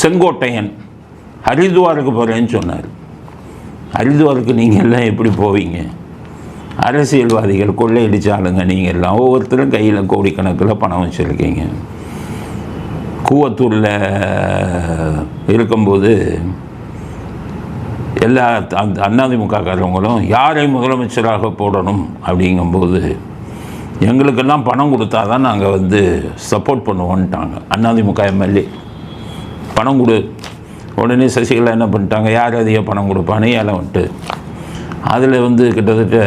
செங்கோட்டையன் ஹரித்வாருக்கு போகிறேன்னு சொன்னார். ஹரித்வாருக்கு நீங்கள் எல்லாம் எப்படி போவீங்க? அரசியல்வாதிகள் கொள்ளையடிச்சாலுங்க நீங்கள் எல்லாம். ஒவ்வொருத்தரும் கையில் கோடிக்கணக்கில் பணம் வச்சுருக்கீங்க. கூவத்தூரில் இருக்கும்போது எல்லா அந்த அண்ணாதிமுகக்காரவங்களும் யாரை முதலமைச்சராக போடணும்? அப்படிங்கும்போது எங்களுக்கெல்லாம் பணம் கொடுத்தா தான் நாங்கள் வந்து சப்போர்ட் பண்ணுவோன்ட்டாங்க அண்ணாதிமுக எம்எல்ஏ. பணம் கொடு. உடனே சசிகலா என்ன பண்ணிட்டாங்க? யார் அதிக பணம் கொடுப்பானே ஏழை வந்துட்டு. அதில் வந்து கிட்டத்தட்ட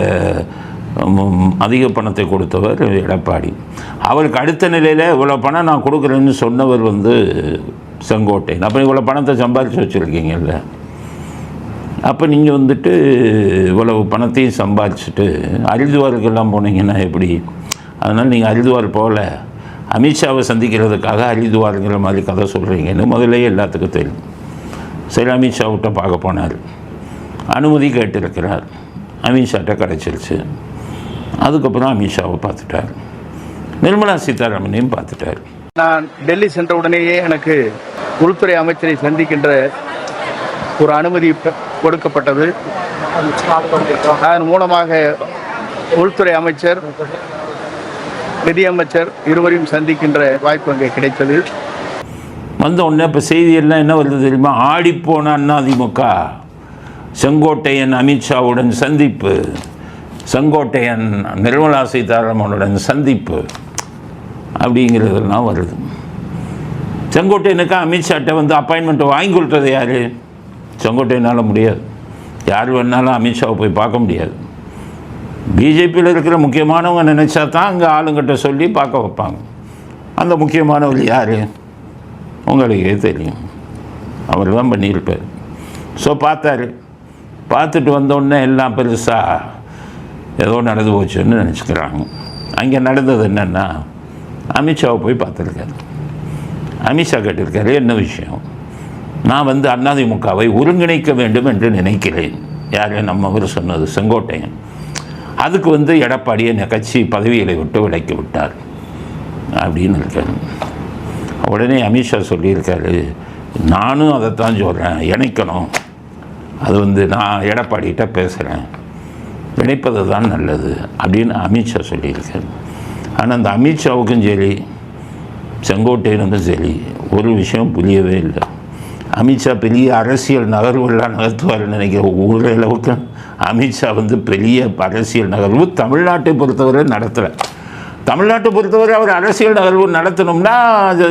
அதிக பணத்தை கொடுத்தவர் எடப்பாடி. அவருக்கு அடுத்த நிலையில் இவ்வளோ பணம் நான் கொடுக்குறேன்னு சொன்னவர் வந்து செங்கோட்டையன். அப்போ இவ்வளோ பணத்தை சம்பாதிச்சு வச்சுருக்கீங்கல்ல. அப்போ நீங்கள் வந்துட்டு இவ்வளவு பணத்தையும் சம்பாதிச்சுட்டு ஹரித்வாருக்கெல்லாம் போனீங்கன்னா எப்படி? அதனால் நீங்கள் ஹரித்வார் போகல. அமித்ஷாவை சந்திக்கிறதுக்காக ஹரித்வாருங்கிற மாதிரி கதை சொல்கிறீங்கன்னு முதல்ல எல்லாத்துக்கும் தெரியும். சரி அமித்ஷாவிட்ட பார்க்க போனார். அனுமதி கேட்டிருக்கிறார். அமித்ஷாட்ட கிடச்சிருச்சு. அதுக்கப்புறம் அமித்ஷாவை பார்த்துட்டார். நிர்மலா சீதாராமனையும் பார்த்துட்டார். நான் டெல்லி சென்ற உடனேயே எனக்கு உள்துறை அமைச்சரை சந்திக்கின்ற ஒரு அனுமதி கொடுக்கப்பட்டது. அதன் மூலமாக உள்துறை அமைச்சர் நிதியமைச்சர் இருவரையும் சந்திக்கின்ற வாய்ப்பு அங்கே கிடைத்தது. வந்த உடனே இப்போ செய்தியெல்லாம் என்ன வருது தெரியுமா? ஆடிப்போன அதிமுக செங்கோட்டையன் அமித்ஷாவுடன் சந்திப்பு. செங்கோட்டையன் நிர்மலா சீதாராமனுடன் சந்திப்பு. அப்படிங்கிறதெல்லாம் வருது. செங்கோட்டையனுக்கு அமித்ஷாட்ட வந்து அப்பாயின்மெண்ட் வாங்கி கொடுத்தது யார்? செங்கோட்டையனால் முடியாது. யார் வேணாலும் அமித்ஷாவை போய் பார்க்க முடியாது. பிஜேபியில் இருக்கிற முக்கியமானவங்க நினச்சா தான் அங்கே ஆளுங்கிட்ட சொல்லி பார்க்க வைப்பாங்க. அந்த முக்கியமானவர் யார்? உங்களுக்கே தெரியும். அவர் தான் பண்ணியிருப்பார். ஸோ பார்த்தாரு. பார்த்துட்டு வந்தோடனே எல்லாம் பெருசாக ஏதோ நடந்து போச்சுன்னு நினச்சிக்கிறாங்க. அங்கே நடந்தது என்னென்னா அமித்ஷாவை போய் பார்த்துருக்காரு. அமித்ஷா கேட்டிருக்காரு என்ன விஷயம்? நான் வந்து அதிமுகவை ஒருங்கிணைக்க வேண்டும் என்று நினைக்கிறேன். யார்? நம்ம அவர் சொன்னது செங்கோட்டையன். அதுக்கு வந்து எடப்பாடியை நிகழ்ச்சி கட்சி பதவிகளை விட்டு விலக்கி விட்டார். அப்படின்னு இருக்காரு உடனே அமித்ஷா சொல்லியிருக்காரு நானும் அதைத்தான் சொல்கிறேன் இணைக்கணும். அது வந்து நான் எடப்பாடிகிட்ட பேசுகிறேன் இணைப்பது தான் நல்லது அப்படின்னு அமித்ஷா சொல்லியிருக்காரு. ஆனால் அந்த அமித்ஷாவுக்கும் சரி செங்கோட்டையனுக்கும் சரி ஒரு விஷயம் புரியவே இல்லை. அமித்ஷா பெரிய அரசியல் நகர்வுகளாக நகர்த்துவார்னு நினைக்கிற ஒரு அளவுக்கு அமித்ஷா வந்து பெரிய அரசியல் நகர்வு தமிழ்நாட்டை பொறுத்தவரை நடத்தலை. தமிழ்நாட்டை பொறுத்தவரை அவர் அரசியல் நகர்வு நடத்தணும்னா அது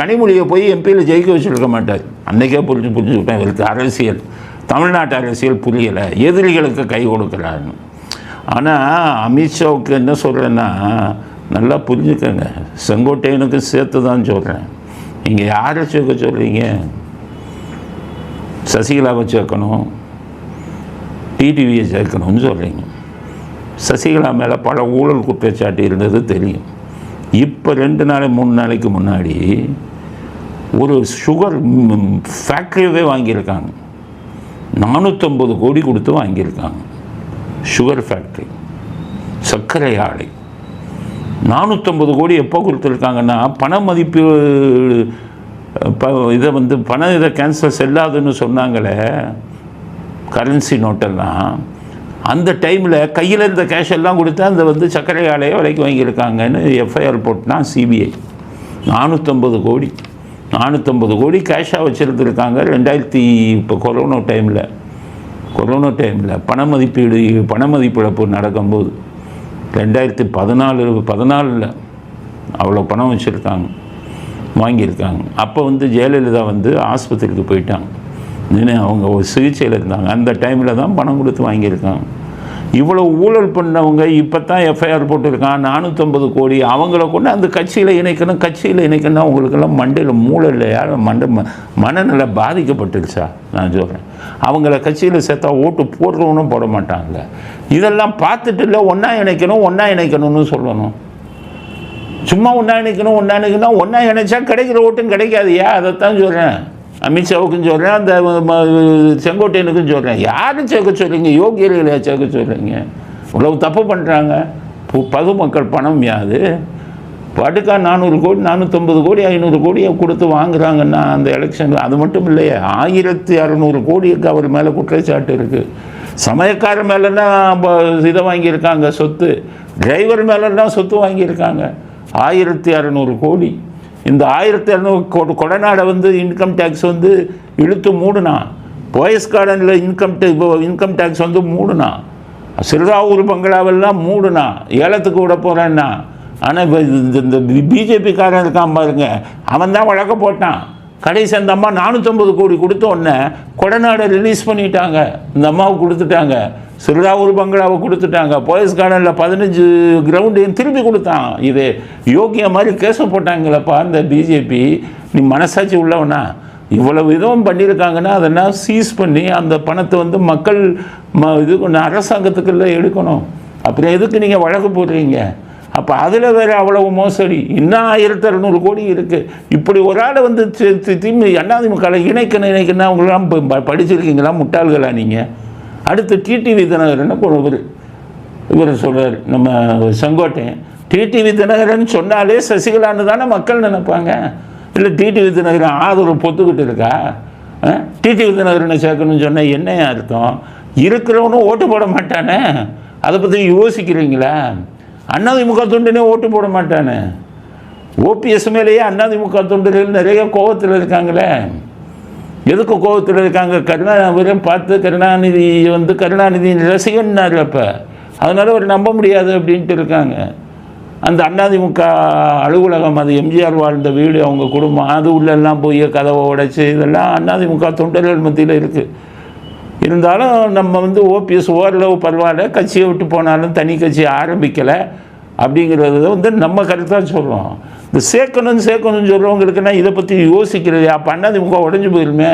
கனிமொழியை போய் எம்பியில் ஜெயிக்க வச்சுருக்க மாட்டார். அன்றைக்கே புரிஞ்சு புரிஞ்சுக்கிட்டேன் இவருக்கு அரசியல் தமிழ்நாட்டு அரசியல் புரியலை. எதிரிகளுக்கு கை கொடுக்குறாருன்னு. ஆனால் அமித்ஷாவுக்கு என்ன சொல்கிறேன்னா நல்லா புரிஞ்சுக்கங்க. செங்கோட்டையனுக்கு சேர்த்து தான் சொல்கிறேன் நீங்கள் யாரை சேர்க்க சொல்கிறீங்க சசிகலாவை சேர்க்கணும். டிடிவியை சேர்க்கணும்னு சொல்கிறீங்க சசிகலா மேலே பல ஊழல் குற்றச்சாட்டு இருந்தது தெரியும். இப்போ ரெண்டு நாளை மூணு நாளைக்கு முன்னாடி ஒரு சுகர் ஃபேக்ட்ரியவே வாங்கியிருக்காங்க. நானூற்றம்பது கோடி கொடுத்து வாங்கியிருக்காங்க. சுகர் ஃபேக்ட்ரி சர்க்கரை ஆலை. நானூற்றம்பது கோடி எப்போ கொடுத்துருக்காங்கன்னா பண மதிப்பு இதை வந்து பண இதை கேன்சல் செல்லாதுன்னு சொன்னாங்களே கரன்சி நோட்டெல்லாம் அந்த டைமில் கையில் இருந்த கேஷ் எல்லாம் கொடுத்து அந்த வந்து சர்க்கரை ஆலையை விலைக்கு வாங்கியிருக்காங்கன்னு எஃப்ஐஆர் போட்டுனா சிபிஐ நானூற்றம்பது கோடி. நானூற்றம்பது கோடி கேஷாக வச்சுருந்துருக்காங்க ரெண்டாயிரத்தி இப்போ கொரோனா டைமில் கொரோனா டைமில் பண மதிப்பீடு பண மதிப்பிழப்பு நடக்கும்போது ரெண்டாயிரத்தி பதினாலு பதினாலில் அவ்வளோ பணம் வச்சுருக்காங்க வாங்கியிருக்காங்க. அப்போ வந்து ஜெயலலிதா வந்து ஆஸ்பத்திரிக்கு போயிட்டாங்க. அவங்க ஒரு சிகிச்சையில் இருந்தாங்க. அந்த டைமில் தான் பணம் கொடுத்து வாங்கியிருக்காங்க. இவ்வளோ ஊழல் பண்ணவங்க இப்போ தான் எஃப்ஐஆர் போட்டிருக்கான். நானூற்றம்பது கோடி அவங்கள கொண்டு அந்த கட்சியில் இணைக்கணும் கட்சியில் இணைக்கணும் அவங்களுக்கெல்லாம் மண்டையில் மூளை இல்லையா? மண்டை ம- மனநிலை பாதிக்கப்பட்டுருச்சா? நான் சொல்கிறேன் அவங்கள கட்சியில் சேர்த்தா ஓட்டு போடுறவனும் போட மாட்டாங்க. இதெல்லாம் பார்த்துட்டு இல்லை ஒன்றா இணைக்கணும் ஒன்றா இணைக்கணும்னு சொல்லணும். சும்மா ஒன்றா இணைக்கணும் ஒன்றா இணைக்கணும் ஒன்றா இணைச்சா கிடைக்கிற ஓட்டும் கிடைக்காதுயா அதைத்தான் சொல்கிறேன் அமித்ஷாவுக்கும் சொல்கிறேன் அந்த செங்கோட்டையனுக்கும் சொல்கிறேன் யாரும் சேர்க்க சொல்கிறீங்க யோகியர்களையா சேர்க்க சொல்கிறீங்க இவ்வளவு தப்பு பண்ணுறாங்க பொதுமக்கள் பணம் யாது? பாட்டுக்கா நானூறு கோடி நானூற்றம்பது கோடி ஐநூறு கோடியை கொடுத்து வாங்குறாங்கன்னா அந்த எலெக்ஷனில் அது மட்டும் இல்லையே. ஆயிரத்தி அறநூறு கோடிக்கு அவர் மேலே குற்றச்சாட்டு இருக்குது சமயக்கார மேலேன்னா இதை வாங்கியிருக்காங்க சொத்து. டிரைவர் மேலேன்னா சொத்து வாங்கியிருக்காங்க. ஆயிரத்தி அறநூறு கோடி. இந்த ஆயிரத்தி இரநூறு கொடநாடை வந்து இன்கம் டேக்ஸ் வந்து இழுத்து மூடுனா. போயஸ் கார்டனில் இன்கம் இன்கம் டேக்ஸ் வந்து மூடுனா. சிறுராவூர் பங்களாவெல்லாம் மூடுனா. ஏலத்துக்கு விட போகிறேன்னா ஆனால் இப்போ இந்த இந்த பிஜேபிக்காரன் இருக்கான் பாருங்க. அவன் தான் வழக்க போட்டான். கடைசி அந்த அம்மா நானூற்றம்பது கோடி கொடுத்த உடனே கொடநாடை ரிலீஸ் பண்ணிட்டாங்க. இந்த அம்மாவுக்கு கொடுத்துட்டாங்க. சிறுதாவூர் பங்களாவை கொடுத்துட்டாங்க. போயஸ் கார்டனில் பதினஞ்சு கிரவுண்டையும் திருப்பி கொடுத்தான். இது யோகியா மாதிரி கேச போட்டாங்களப்பா இந்த பிஜேபி நீ மனசாட்சி உள்ளவனா? இவ்வளவு இதுவும் பண்ணியிருக்காங்கன்னா அதெல்லாம் சீஸ் பண்ணி அந்த பணத்தை வந்து மக்கள் ம இது பண்ண எடுக்கணும். அப்புறம் எதுக்கு நீங்கள் வழக்கு போடுறீங்க? அப்போ அதில் வேறு அவ்வளவு மோசடி. இன்னும் ஆயிரத்தி அறநூறு கோடி இருக்குது இப்படி ஒரு ஆளை வந்து திமு அண்ணாதிமுக இணைக்கணும் இணைக்கணும் அவங்களாம் ப- படிச்சிருக்கீங்களா? முட்டாள்களா நீங்கள் அடுத்து டிடிவி தினகரன் இவர் இவர் சொல்கிறார் நம்ம செங்கோட்டையன் டிடிவி தினகரன் சொன்னாலே சசிகலான்னு தானே மக்கள் நினைப்பாங்க. இல்லை டிடிவி தினகரன் ஆதரவு பொத்துக்கிட்டு இருக்கா? டிடிவி தினகரனை சேர்க்கணும்னு சொன்னால் என்ன அர்த்தம்? இருக்கிறவனும் ஓட்டு போட மாட்டானே? அதை பற்றி யோசிக்கிறீங்களா? அண்ணாதிமுக தொண்டனே ஓட்டு போட மாட்டானே. ஓபிஎஸ் மேலேயே அண்ணாதிமுக தொண்டர்கள் நிறைய கோபத்தில் இருக்காங்களே. எதுக்கு கோபத்தில் இருக்காங்க? கருணாநிதியும் பார்த்து கருணாநிதி வந்து கருணாநிதி ரசிகன்னார் அப்போ. அதனால் அவர் நம்ப முடியாது அப்படின்ட்டு இருக்காங்க. அந்த அண்ணாதிமுக அலுவலகம் அது எம்ஜிஆர் வாழ்ந்த வீடு அவங்க குடும்பம் அது உள்ளெல்லாம் போய் கதவை உடைச்சி இதெல்லாம் அண்ணாதிமுக தொண்டர்கள் மத்தியில் இருக்குது இருந்தாலும் நம்ம வந்து ஓபிஎஸ் ஓரளவு பரவாயில்ல கட்சியை விட்டு போனாலும் தனி கட்சி ஆரம்பிக்கலை அப்படிங்கிறத வந்து நம்ம கருத்தாக சொல்கிறோம் இந்த சேர்க்கணும் சேர்க்கணும்னு சொல்கிறவங்களுக்குன்னா இதை பற்றி யோசிக்கிறது அப்போ அண்ணாதிமுக உடஞ்சி போயிருமே.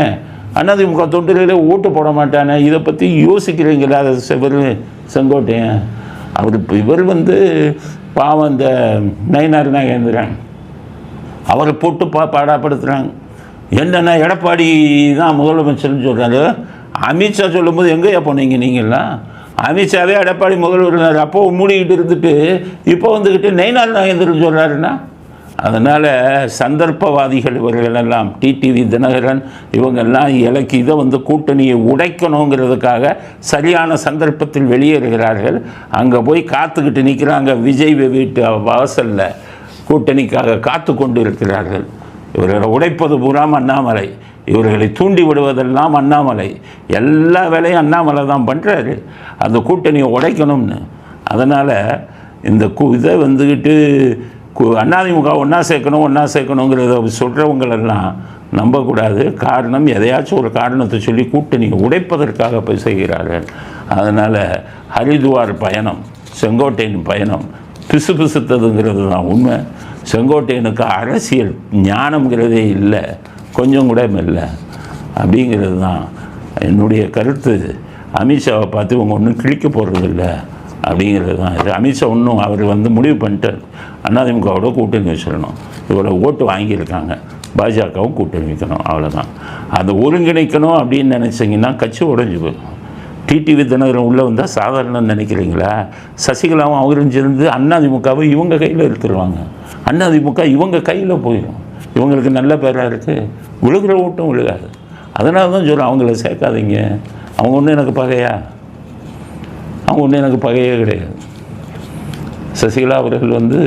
அண்ணாதிமுக தொண்டர்களே ஓட்டு போட மாட்டானே. இதை பற்றி யோசிக்கிறீங்களா? அதை செவர் செங்கோட்டையன். அவர் இப்போ இவர் வந்து பாவம் இந்த நயனார் நாகேந்திரன் அவரை போட்டு பா பாடாப்படுத்துகிறாங்க என்னென்ன எடப்பாடி தான் முதலமைச்சர்னு சொல்கிறாரு அமித்ஷா சொல்லும்போது எங்கேயா போனீங்க நீங்கள்லாம் அமித்ஷாவே எடப்பாடி முதல்வர் அப்போ மூடிக்கிட்டு இருந்துட்டு இப்போ வந்துக்கிட்டு நெய்னால் நாகேந்திரன் சொல்கிறாருன்னா அதனால் சந்தர்ப்பவாதிகள் இவர்களெல்லாம் டிடிவி தினகரன் இவங்கெல்லாம் இலக்கு இதை வந்து கூட்டணியை உடைக்கணுங்கிறதுக்காக சரியான சந்தர்ப்பத்தில் வெளியேறுகிறார்கள். அங்கே போய் காத்துக்கிட்டு நிற்கிறாங்க விஜய் வீட்டு வாசலில். கூட்டணிக்காக காத்து கொண்டு இருக்கிறார்கள். இவர்களை உடைப்பது பூராம் அண்ணாமலை. இவர்களை தூண்டி விடுவதெல்லாம் அண்ணாமலை. எல்லா வேலையும் அண்ணாமலை தான் பண்ணுறாரு அந்த கூட்டணியை உடைக்கணும்னு. அதனால் இந்த கு இதை வந்துக்கிட்டு கு- அதிமுக ஒன்றா சேர்க்கணும் ஒன்றா சேர்க்கணுங்கிறத சொல்கிறவங்களெல்லாம் நம்பக்கூடாது. காரணம் எதையாச்சும் ஒரு காரணத்தை சொல்லி கூட்டணியை உடைப்பதற்காக போய் செய்கிறார்கள். அதனால் ஹரிதுவார் பயணம் செங்கோட்டையின் பயணம் பிசு பிசுத்ததுங்கிறது தான் உண்மை. செங்கோட்டையனுக்கு அரசியல் ஞானம்ங்கிறதே இல்லை. கொஞ்சம் கூட இல்லை அப்படிங்கிறது தான் என்னுடைய கருத்து. அமித்ஷாவை பார்த்து இவங்க ஒன்றும் கிழிக்க போகிறதில்ல அப்படிங்கிறது தான் இது. அமித்ஷா ஒன்றும் அவர் வந்து முடிவு பண்ணிட்டார். அதிமுகவோட கூட்டணி வச்சிடணும். இவ்வளோ ஓட்டு வாங்கியிருக்காங்க. பாஜகவும் கூட்டணி வைக்கணும். அவ்வளோதான் அதை ஒருங்கிணைக்கணும் அப்படின்னு நினச்சிங்கன்னா கட்சி உடஞ்சி போயிடும். டிடிவி தினகரன் உள்ளே வந்தால் சாதாரணம் நினைக்கிறீங்களா? சசிகலாவும் அவரும் சேர்ந்து அதிமுகவை இவங்க கையில் எடுத்துருவாங்க. அதிமுக இவங்க கையில் போயிடும். இவங்களுக்கு நல்ல பேராக இருக்குது விழுகிற ஓட்டம் விழுகாது. அதனால தான் சொல்கிறேன் அவங்கள சேர்க்காதீங்க. அவங்க ஒன்றும் எனக்கு பகையா? அவங்க ஒன்றும் எனக்கு பகையே கிடையாது. சசிகலா அவர்கள் வந்து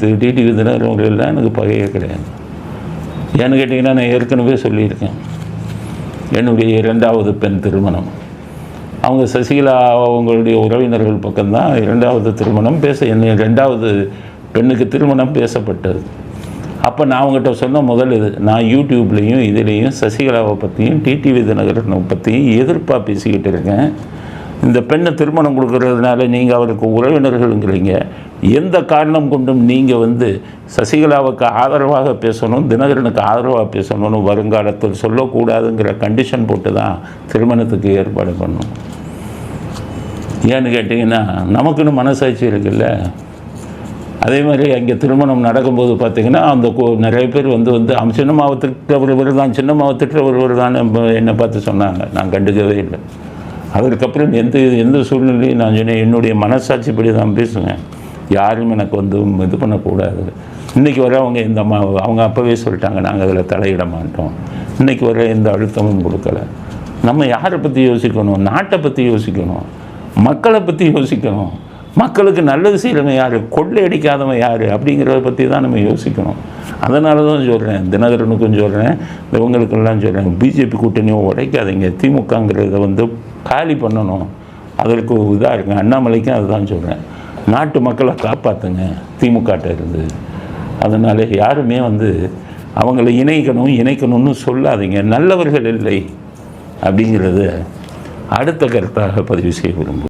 டிடி தினகரன் அவர்கள்லாம் எனக்கு பகையே கிடையாது. ஏன்னு கேட்டிங்கன்னா நான் ஏற்கனவே சொல்லியிருக்கேன். என்னுடைய இரண்டாவது பெண் திருமணம். அவங்க சசிகலா அவங்களுடைய உறவினர்கள் பக்கம்தான் இரண்டாவது திருமணம் பேச என்ன ரெண்டாவது பெண்ணுக்கு திருமணம் பேசப்பட்டது. அப்போ நான் அவங்ககிட்ட சொன்ன முதல் இது. நான் யூடியூப்லேயும் இதுலேயும் சசிகலாவை பற்றியும் டிடிவி தினகரனை பற்றியும் எதிர்ப்பாக பேசிக்கிட்டு இருக்கேன். இந்த பெண்ணை திருமணம் கொடுக்கறதுனால நீங்கள் அவருக்கு உறவினர்களுங்கிறீங்க. எந்த காரணம் கொண்டும் நீங்கள் வந்து சசிகலாவுக்கு ஆதரவாக பேசணும் தினகரனுக்கு ஆதரவாக பேசணும்னு வருங்காலத்தில் சொல்லக்கூடாதுங்கிற கண்டிஷன் போட்டு தான் திருமணத்துக்கு ஏற்பாடு பண்ணணும் ஏன்னு கேட்டிங்கன்னா நமக்குன்னு மனசாட்சி இருக்குல்ல. அதே மாதிரி அங்கே திருமணம் நடக்கும்போது பார்த்திங்கன்னா அந்த கோ நிறைய பேர் வந்து வந்து அவன் சின்ன மாவட்டத்தில் இவர் தான் சின்ன மாவட்டத்தில் இவர் தான் என்னை பார்த்து சொன்னாங்க. நான் கண்டுக்கவே இல்லை. அதற்கப்புறம் எந்த எந்த சூழ்நிலையும் நான் சொன்னேன் என்னுடைய மனசாட்சிப்படி தான் பேசுவேன். யாரும் எனக்கு வந்து இது பண்ணக்கூடாது. இன்றைக்கி வர அவங்க இந்த அம்மா அவங்க அப்போவே சொல்லிட்டாங்க நாங்கள் அதில் தலையிட மாட்டோம். இன்றைக்கி வர எந்த அழுத்தமும் கொடுக்கல. நம்ம யாரை பற்றி யோசிக்கணும்? நாட்டை பற்றி யோசிக்கணும்? மக்களை பற்றி யோசிக்கணும்? மக்களுக்கு நல்லது செய்கிறவன் யார்? கொள்ளையடிக்காதவன் யார்? அப்படிங்கிறத பற்றி தான் நம்ம யோசிக்கணும். அதனால தான் சொல்கிறேன் தினகரனுக்கும் சொல்கிறேன் இவங்களுக்கெல்லாம் சொல்கிறேன் பிஜேபி கூட்டணியும் உடைக்காதீங்க. திமுகங்கிறத வந்து காலி பண்ணணும். அதற்கு இதாக இருக்குங்க அண்ணாமலைக்கும் அதுதான் சொல்கிறேன் நாட்டு மக்களை காப்பாற்றுங்க திமுகட்ட இருந்து. அதனால் யாருமே வந்து அவங்கள இணைக்கணும் இணைக்கணும்னு சொல்லாதீங்க. நல்லவர்கள் இல்லை அப்படிங்கிறத அடுத்த கருத்தாக பதிவு செய்ய விரும்புகிறேன்.